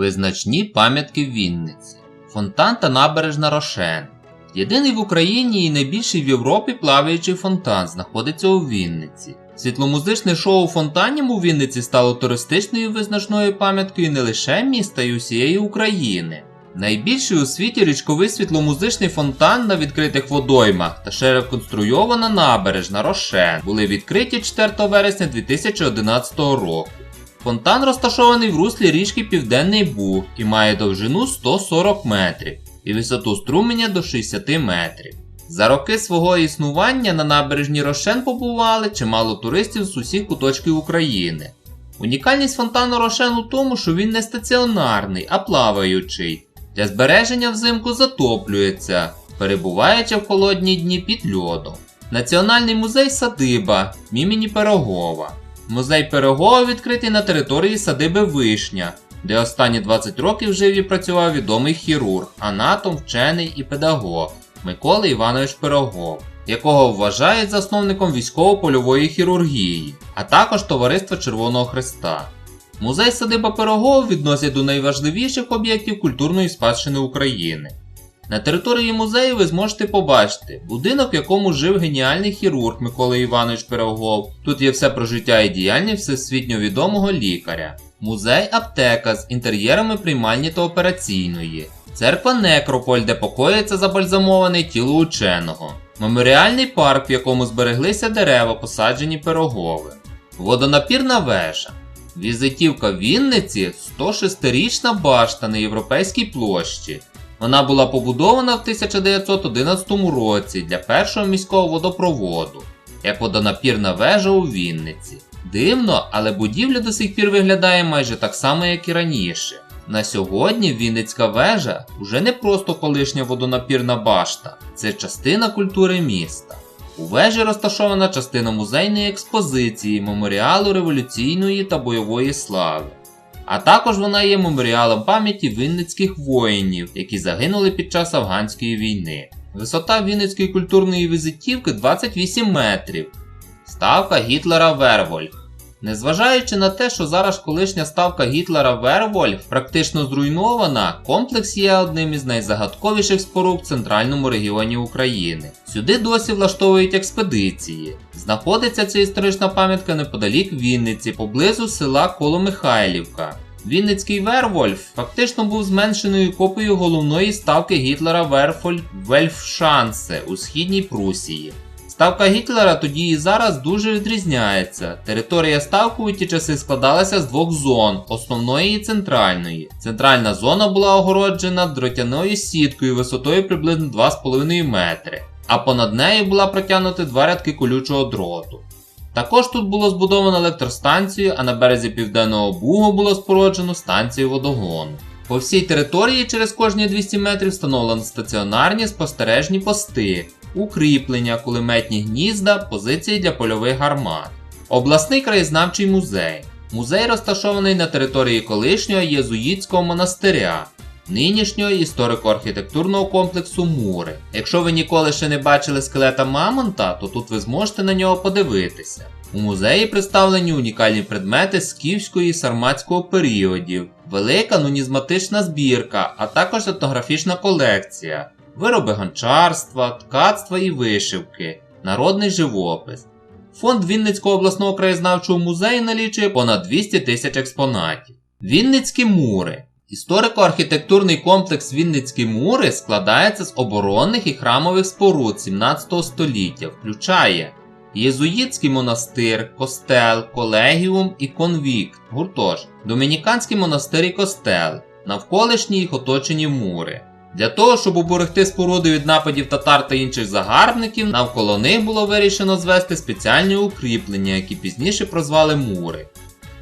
Визначні пам'ятки Вінниці. Фонтан та набережна Рошен. Єдиний в Україні і найбільший в Європі плаваючий фонтан знаходиться у Вінниці. Світломузичне шоу фонтанів у Вінниці стало туристичною визначною пам'яткою не лише міста й усієї України. Найбільший у світі річковий світломузичний фонтан на відкритих водоймах та ще реконструйована набережна Рошен були відкриті 4 вересня 2011 року. Фонтан розташований в руслі річки Південний Буг і має довжину 140 метрів і висоту струменя до 60 метрів. За роки свого існування на набережні Рошен побували чимало туристів з усіх куточків України. Унікальність фонтану Рошен у тому, що він не стаціонарний, а плаваючий. Для збереження взимку затоплюється, перебуваючи в холодні дні під льодом. Національний музей Садиба імені Пирогова. Музей Пирогова відкритий на території садиби Вишня, де останні 20 років жив і працював відомий хірург, анатом, вчений і педагог Микола Іванович Пирогов, якого вважають засновником військово-польової хірургії, а також Товариства Червоного Христа. Музей садиба Пирогов відносять до найважливіших об'єктів культурної спадщини України. На території музею ви зможете побачити будинок, в якому жив геніальний хірург Микола Іванович Пирогов. Тут є все про життя і діяльність всесвітньо відомого лікаря. Музей аптека з інтер'єрами приймальні та операційної. Церква Некрополь, де покоїться забальзамоване тіло ученого. Меморіальний парк, в якому збереглися дерева, посаджені пирогови. Водонапірна вежа. Візитівка Вінниці 106-річна башта на Європейській площі. Вона була побудована в 1911 році для першого міського водопроводу, як водонапірна вежа у Вінниці. Дивно, але будівля до сих пір виглядає майже так само, як і раніше. На сьогодні Вінницька вежа вже не просто колишня водонапірна башта, це частина культури міста. У вежі розташована частина музейної експозиції, меморіалу революційної та бойової слави. А також вона є меморіалом пам'яті вінницьких воїнів, які загинули під час афганської війни. Висота Вінницької культурної візитівки 28 метрів. Ставка Гітлера Вервольф. Незважаючи на те, що зараз колишня ставка Гітлера Вервольф практично зруйнована, комплекс є одним із найзагадковіших споруд в центральному регіоні України. Сюди досі влаштовують експедиції. Знаходиться ця історична пам'ятка неподалік Вінниці, поблизу села Коломихайлівка. Вінницький Вервольф фактично був зменшеною копією головної ставки Гітлера Верфоль Вельфшансе у східній Прусії. Ставка Гітлера тоді і зараз дуже відрізняється. Територія ставки у ті часи складалася з двох зон основної і центральної. Центральна зона була огороджена дротяною сіткою висотою приблизно 2,5 метри, а понад нею була протягнута два рядки колючого дроту. Також тут було збудовано електростанцію, а на березі Південного Бугу було споруджено станцію водогону. По всій території через кожні 200 метрів встановлено стаціонарні спостережні пости, укріплення, кулеметні гнізда, позиції для польових гармат. Обласний краєзнавчий музей. Музей розташований на території колишнього єзуїтського монастиря, нинішнього історико-архітектурного комплексу Мури. Якщо ви ніколи ще не бачили скелета Мамонта, то тут ви зможете на нього подивитися. У музеї представлені унікальні предмети скіфського і сарматського періодів, велика нунізматична збірка, а також етнографічна колекція, вироби гончарства, ткацтва і вишивки, народний живопис. Фонд Вінницького обласного краєзнавчого музею налічує понад 200 тисяч експонатів. Вінницькі мури. Історико-архітектурний комплекс Вінницькі мури складається з оборонних і храмових споруд 17 століття, включає Єзуїтський монастир, костел, колегіум і конвікт, гуртож, Домініканський монастир і костел, навколишні їх оточені мури. Для того, щоб уберегти споруди від нападів татар та інших загарбників, навколо них було вирішено звести спеціальні укріплення, які пізніше прозвали мури.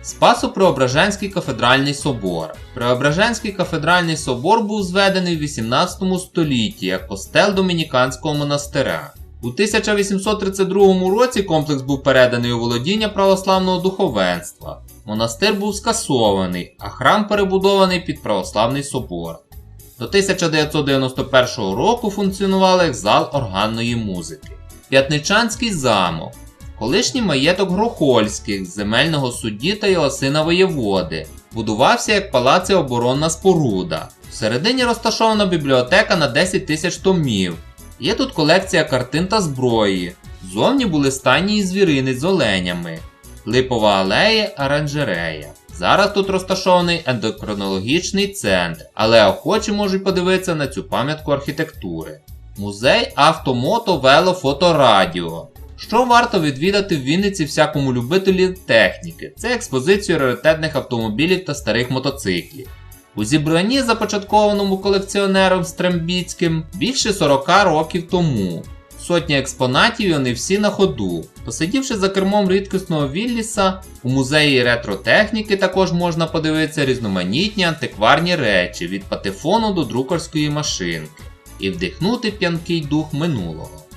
Спасо-Преображенський кафедральний собор. Преображенський кафедральний собор був зведений в 18 столітті як костел Домініканського монастиря. У 1832 році комплекс був переданий у володіння православного духовенства. Монастир був скасований, а храм перебудований під православний собор. До 1991 року функціонував як зал органної музики. П'ятничанський замок. Колишній маєток Грохольських, земельного судді та його сина воєводи. будувався як палац і оборонна споруда. Всередині розташована бібліотека на 10 тисяч томів. Є тут колекція картин та зброї. Зовні були стані і звірини з оленями, липова алея, оранжерея. Зараз тут розташований ендокронологічний центр, але охочі можуть подивитися на цю пам'ятку архітектури. Музей автомото вело фоторадіо. Що варто відвідати в Вінниці всякому любителі техніки? Це експозицію раритетних автомобілів та старих мотоциклів. У зібранні, започаткованому колекціонером Стрембіцьким, більше 40 років тому. Сотні експонатів і вони всі на ходу. Посидівши за кермом рідкісного Вілліса, у музеї ретротехніки також можна подивитися різноманітні антикварні речі від патефону до друкарської машинки і вдихнути п'янкий дух минулого.